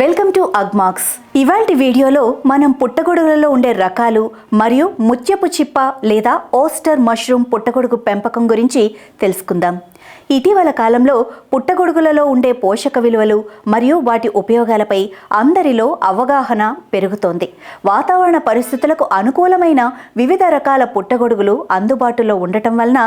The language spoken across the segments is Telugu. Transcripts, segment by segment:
Welcome to Agmax. ఇవాల్టి వీడియోలో మనం పుట్టగొడుగులలో ఉండే రకాలు మరియు ముత్యపు చిప్ప లేదా ఓస్టర్ మష్రూమ్ పుట్టగొడుగు పెంపకం గురించి తెలుసుకుందాం. ఇటీవల కాలంలో పుట్టగొడుగులలో ఉండే పోషక విలువలు మరియు వాటి ఉపయోగాలపై అందరిలో అవగాహన పెరుగుతోంది. వాతావరణ పరిస్థితులకు అనుకూలమైన వివిధ రకాల పుట్టగొడుగులు అందుబాటులో ఉండటం వలన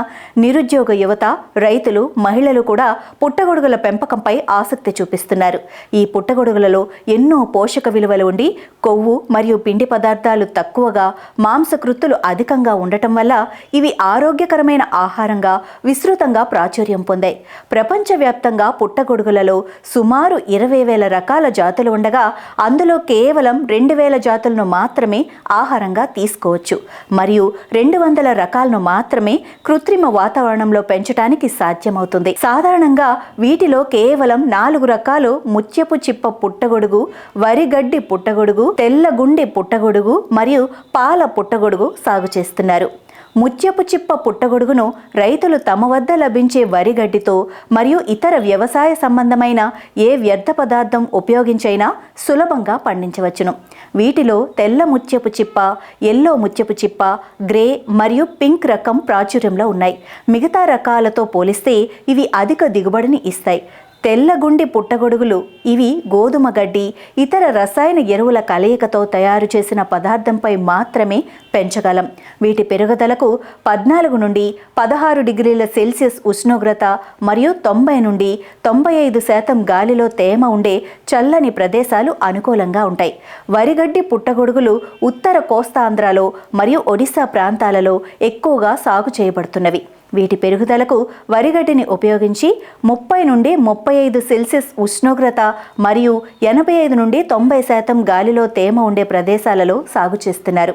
నిరుద్యోగ యువత రైతులు మహిళలు కూడా పుట్టగొడుగుల పెంపకంపై ఆసక్తి చూపిస్తున్నారు. ఈ పుట్టగొడుగులలో ఎన్నో పోషక విలువలు ఉండి కొవ్వు మరియు పిండి పదార్థాలు తక్కువగా మాంసకృత్తులు అధికంగా ఉండటం వల్ల ఇవి ఆరోగ్యకరమైన ఆహారంగా విస్తృతంగా ప్రాచుర్యం పొందాయి. ప్రపంచవ్యాప్తంగా పుట్టగొడుగులలో సుమారు ఇరవై వేల రకాల జాతులు ఉండగా అందులో కేవలం రెండు వేల జాతులను మాత్రమే ఆహారంగా తీసుకోవచ్చు. మరియు రెండు వందల రకాలను మాత్రమే కృత్రిమ వాతావరణంలో పెంచడానికి సాధ్యమవుతుంది. సాధారణంగా వీటిలో కేవలం నాలుగు రకాలు ముత్యపు చిప్ప పుట్టగొడుగు వరిగడ్డి పుట్టగొడుగు తెల్లగుండి పుట్టగొడుగు మరియు పాల పుట్టగొడుగు సాగు చేస్తున్నారు. ముత్యపు చిప్ప పుట్టగొడుగును రైతులు తమ వద్ద లభించే వరి గడ్డితో మరియు ఇతర వ్యవసాయ సంబంధమైన ఏ వ్యర్థ పదార్థం ఉపయోగించైనా సులభంగా పండించవచ్చును. వీటిలో తెల్ల ముత్యపు చిప్ప ఎల్లో ముత్యపు చిప్ప గ్రే మరియు పింక్ రకం ప్రాచుర్యంలో ఉన్నాయి. మిగతా రకాలతో పోలిస్తే ఇవి అధిక దిగుబడిని ఇస్తాయి. తెల్లగుండి పుట్టగొడుగులు ఇవి గోధుమ గడ్డి ఇతర రసాయన ఎరువుల కలయికతో తయారు చేసిన పదార్థంపై మాత్రమే పెంచగలం. వీటి పెరుగుదలకు పద్నాలుగు నుండి పదహారు డిగ్రీల సెల్సియస్ ఉష్ణోగ్రత మరియు తొంభై నుండి తొంభై ఐదు శాతం గాలిలో తేమ ఉండే చల్లని ప్రదేశాలు అనుకూలంగా ఉంటాయి. వరిగడ్డి పుట్టగొడుగులు ఉత్తర కోస్తాంధ్రలో మరియు ఒడిశా ప్రాంతాలలో ఎక్కువగా సాగు చేయబడుతున్నవి. వీటి పెరుగుదలకు వరిగడ్డిని ఉపయోగించి ముప్పై నుండి ముప్పై ఐదు సెల్సియస్ ఉష్ణోగ్రత మరియు ఎనభై ఐదు నుండి తొంభై శాతం గాలిలో తేమ ఉండే ప్రదేశాలలో సాగు చేస్తున్నారు.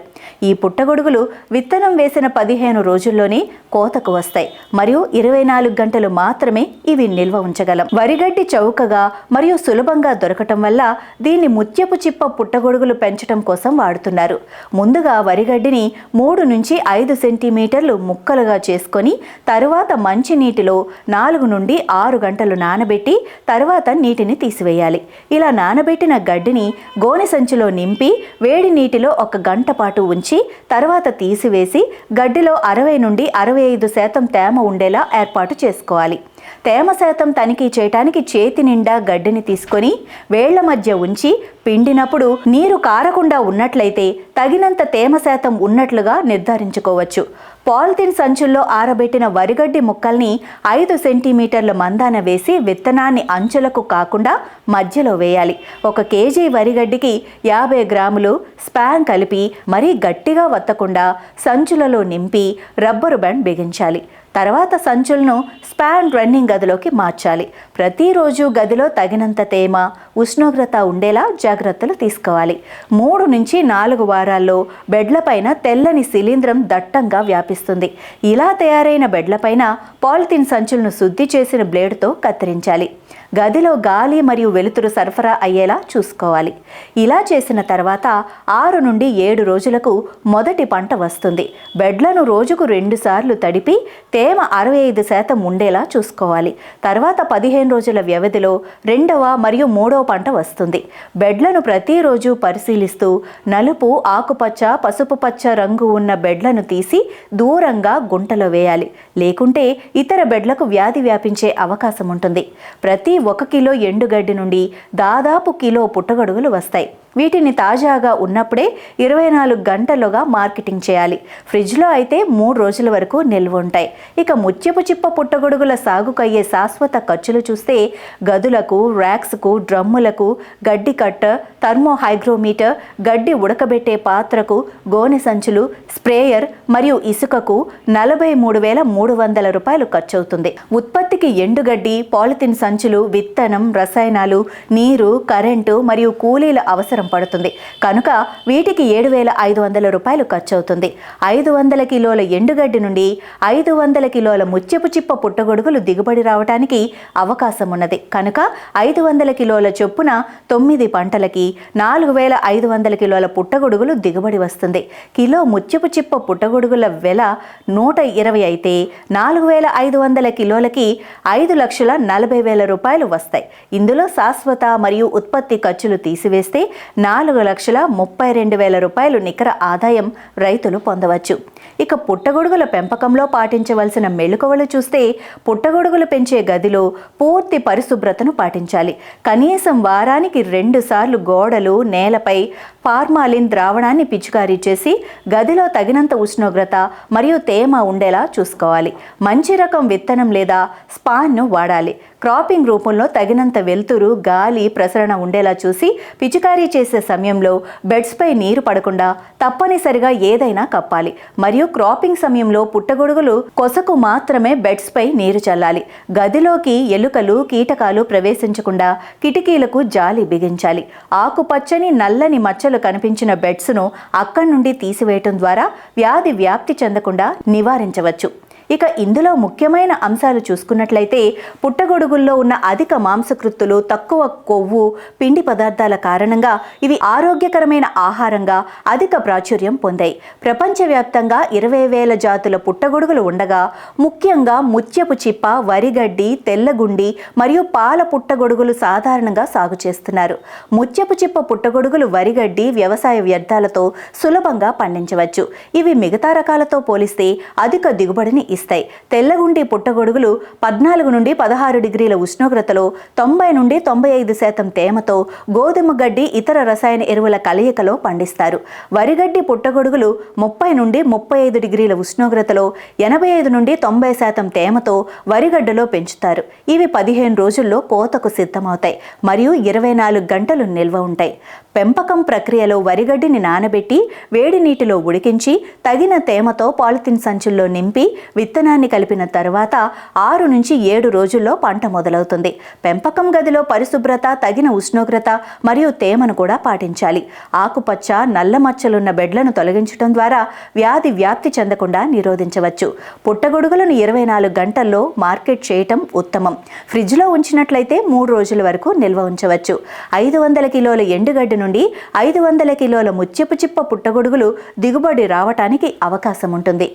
ఈ పుట్టగొడుగులు విత్తనం వేసిన పదిహేను రోజుల్లోనే కోతకు వస్తాయి. మరియు ఇరవై నాలుగు గంటలు మాత్రమే ఇవి నిల్వ ఉంచగలం. వరిగడ్డి చౌకగా మరియు సులభంగా దొరకటం వల్ల దీన్ని ముత్యపు చిప్ప పుట్టగొడుగులు పెంచడం కోసం వాడుతున్నారు. ముందుగా వరిగడ్డిని మూడు నుంచి ఐదు సెంటీమీటర్లు ముక్కలుగా చేసుకొని తరువాత మంచి నీటిలో నాలుగు నుండి ఆరు గంటలు నానబెట్టి తరువాత నీటిని తీసివేయాలి. ఇలా నానబెట్టిన గడ్డిని గోనె సంచిలో నింపి వేడి నీటిలో ఒక గంట పాటు ఉంచి తర్వాత తీసివేసి గడ్డిలో అరవై నుండి అరవై ఐదు శాతం తేమ ఉండేలా ఏర్పాటు చేసుకోవాలి. తేమ శాతం తనిఖీ చేయటానికి చేతి నిండా గడ్డిని తీసుకొని వేళ్ళ మధ్య ఉంచి పిండినప్పుడు నీరు కారకుండా ఉన్నట్లయితే తగినంత తేమ శాతం ఉన్నట్లుగా నిర్ధారించుకోవచ్చు. పాలిథిన్ సంచుల్లో ఆరబెట్టిన వరిగడ్డి ముక్కల్ని ఐదు సెంటీమీటర్ల మందాన వేసి విత్తనాన్ని అంచులకు కాకుండా మధ్యలో వేయాలి. ఒక కేజీ వరిగడ్డికి యాభై గ్రాములు స్పాన్ కలిపి మరీ గట్టిగా వత్తకుండా సంచులలో నింపి రబ్బరు బ్యాండ్ బిగించాలి. తర్వాత సంచులను స్పాన్ రన్నింగ్ గదిలోకి మార్చాలి. ప్రతిరోజు గదిలో తగినంత తేమ ఉష్ణోగ్రత ఉండేలా జాగ్రత్తలు తీసుకోవాలి. మూడు నుంచి నాలుగు వారాల్లో బెడ్లపైన తెల్లని శిలీంద్రం దట్టంగా వ్యాపిస్తుంది. ఇలా తయారైన బెడ్లపైన పాలిథిన్ సంచులను శుద్ధి చేసిన బ్లేడ్తో కత్తిరించాలి. గదిలో గాలి మరియు వెలుతురు సరఫరా అయ్యేలా చూసుకోవాలి. ఇలా చేసిన తర్వాత ఆరు నుండి ఏడు రోజులకు మొదటి పంట వస్తుంది. బెడ్లను రోజుకు రెండుసార్లు తడిపి తేమ అరవై ఐదు శాతం ఉండేలా చూసుకోవాలి. తర్వాత పదిహేను రోజుల వ్యవధిలో రెండవ మరియు మూడవ పంట వస్తుంది. బెడ్లను ప్రతిరోజు పరిశీలిస్తూ నలుపు ఆకుపచ్చ పసుపు పచ్చ రంగు ఉన్న బెడ్లను తీసి దూరంగా గుంటలో వేయాలి. లేకుంటే ఇతర బెడ్లకు వ్యాధి వ్యాపించే అవకాశం ఉంటుంది. ప్రతి ఒక కిలో ఎండుగడ్డి నుండి దాదాపు కిలో పుట్టగొడుగులు వస్తాయి. వీటిని తాజాగా ఉన్నప్పుడే ఇరవై నాలుగు గంటలుగా మార్కెటింగ్ చేయాలి. ఫ్రిడ్జ్లో అయితే మూడు రోజుల వరకు నిల్వ ఉంటాయి. ఇక ముత్యపు చిప్ప పుట్టగొడుగుల సాగుకయ్యే శాశ్వత ఖర్చులు చూస్తే గదులకు ర్యాక్స్కు డ్రమ్ములకు గడ్డి కట్ట థర్మోహైగ్రోమీటర్ గడ్డి ఉడకబెట్టే పాత్రకు గోనె సంచులు స్ప్రేయర్ మరియు ఇసుకకు నలభై మూడు వేల మూడు వందల రూపాయలు ఖర్చవుతుంది. ఉత్పత్తికి ఎండుగడ్డి పాలిథిన్ సంచులు విత్తనం రసాయనాలు నీరు కరెంటు మరియు కూలీల అవసరం సంవత్సరం పడుతుంది. కనుక వీటికి ఏడు వేల ఐదు వందల రూపాయలు ఖర్చు అవుతుంది ఐదు వందల కిలోల ఎండుగడ్డి నుండి ఐదు వందల కిలోల ముత్యపు చిప్ప పుట్టగొడుగులు దిగుబడి రావడానికి అవకాశం ఉన్నది కనుక ఐదు వందల కిలోల చొప్పున తొమ్మిది పంటలకి నాలుగు వేల ఐదు వందల కిలోల పుట్టగొడుగులు దిగుబడి వస్తుంది. కిలో ముత్యపు చిప్ప పుట్టగొడుగుల వెల నూట ఇరవై అయితే నాలుగు వేల ఐదు వందల కిలోలకి ఐదు లక్షల నలభై వేల రూపాయలు వస్తాయి. ఇందులో శాశ్వత మరియు ఉత్పత్తి ఖర్చులు తీసివేస్తే నాలుగు లక్షల ముప్పై రెండు వేల రూపాయలు నికర ఆదాయం రైతులు పొందవచ్చు. ఇక పుట్టగొడుగుల పెంపకంలో పాటించవలసిన మెళుకువలు చూస్తే పుట్టగొడుగులు పెంచే గదిలో పూర్తి పరిశుభ్రతను పాటించాలి. కనీసం వారానికి రెండు సార్లు గోడలు నేలపై ఫార్మాలిన్ ద్రావణాన్ని పిచికారీ చేసి గదిలో తగినంత ఉష్ణోగ్రత మరియు తేమ ఉండేలా చూసుకోవాలి. మంచి రకం విత్తనం లేదా స్పాన్ను వాడాలి. క్రాపింగ్ రూపంలో తగినంత వెలుతురు గాలి ప్రసరణ ఉండేలా చూసి పిచికారీ చేసే సమయంలో బెడ్స్పై నీరు పడకుండా తప్పనిసరిగా ఏదైనా కప్పాలి. మరియు క్రాపింగ్ సమయంలో పుట్టగొడుగులు కొసకు మాత్రమే బెడ్స్పై నీరు చల్లాలి. గదిలోకి ఎలుకలు కీటకాలు ప్రవేశించకుండా కిటికీలకు జాలి బిగించాలి. ఆకుపచ్చని నల్లని మచ్చలు కనిపించిన బెడ్స్ను అక్కడి నుండి తీసివేయటం ద్వారా వ్యాధి వ్యాప్తి చెందకుండా నివారించవచ్చు. ఇక ఇందులో ముఖ్యమైన అంశాలు చూసుకున్నట్లయితే పుట్టగొడుగుల్లో ఉన్న అధిక మాంసకృత్తులు తక్కువ కొవ్వు పిండి పదార్థాల కారణంగా ఇవి ఆరోగ్యకరమైన ఆహారంగా అధిక ప్రాచుర్యం పొందాయి. ప్రపంచవ్యాప్తంగా ఇరవై వేల జాతుల పుట్టగొడుగులు ఉండగా ముఖ్యంగా ముత్యపు చిప్ప వరిగడ్డి తెల్లగుండి మరియు పాల పుట్టగొడుగులు సాధారణంగా సాగు చేస్తున్నారు. ముత్యపు చిప్ప పుట్టగొడుగులు వరిగడ్డి వ్యవసాయ వ్యర్థాలతో సులభంగా పండించవచ్చు. ఇవి మిగతా రకాలతో పోలిస్తే అధిక దిగుబడిని ఇస్తాయి. తెల్లగుండి పుట్టగొడుగులు పద్నాలుగు నుండి పదహారు డిగ్రీల ఉష్ణోగ్రతలో తొంభై నుండి తొంభై ఐదు శాతం తేమతో గోధుమ గడ్డి ఇతర రసాయన ఎరువుల కలయికలో పండిస్తారు. వరిగడ్డి పుట్టగొడుగులు ముప్పై నుండి ముప్పై ఐదు డిగ్రీల ఉష్ణోగ్రతలో ఎనభై ఐదు నుండి తొంభై శాతం తేమతో వరిగడ్డలో పెంచుతారు. ఇవి పదిహేను రోజుల్లో కోతకు సిద్ధమవుతాయి. మరియు ఇరవై నాలుగు గంటలు నిల్వ ఉంటాయి. పెంపకం ప్రక్రియలో వరిగడ్డిని నానబెట్టి వేడి నీటిలో ఉడికించి తగిన తేమతో పాలిథిన్ సంచుల్లో నింపి విత్తనాన్ని కలిపిన తర్వాత ఆరు నుంచి ఏడు రోజుల్లో పంట మొదలవుతుంది. పెంపకం గదిలో పరిశుభ్రత తగిన ఉష్ణోగ్రత మరియు తేమను కూడా పాటించాలి. ఆకుపచ్చ నల్ల మచ్చలున్న బెడ్లను తొలగించడం ద్వారా వ్యాధి వ్యాప్తి చెందకుండా నిరోధించవచ్చు. పుట్టగొడుగులను ఇరవై నాలుగు గంటల్లో మార్కెట్ చేయటం ఉత్తమం. ఫ్రిడ్జ్లో ఉంచినట్లయితే మూడు రోజుల వరకు నిల్వ ఉంచవచ్చు. ఐదు వందల కిలోల ఎండుగడ్డి నుండి ఐదు వందల కిలోల ముచ్చిపు చిప్ప పుట్టగొడుగులు దిగుబడి రావటానికి అవకాశం ఉంటుంది.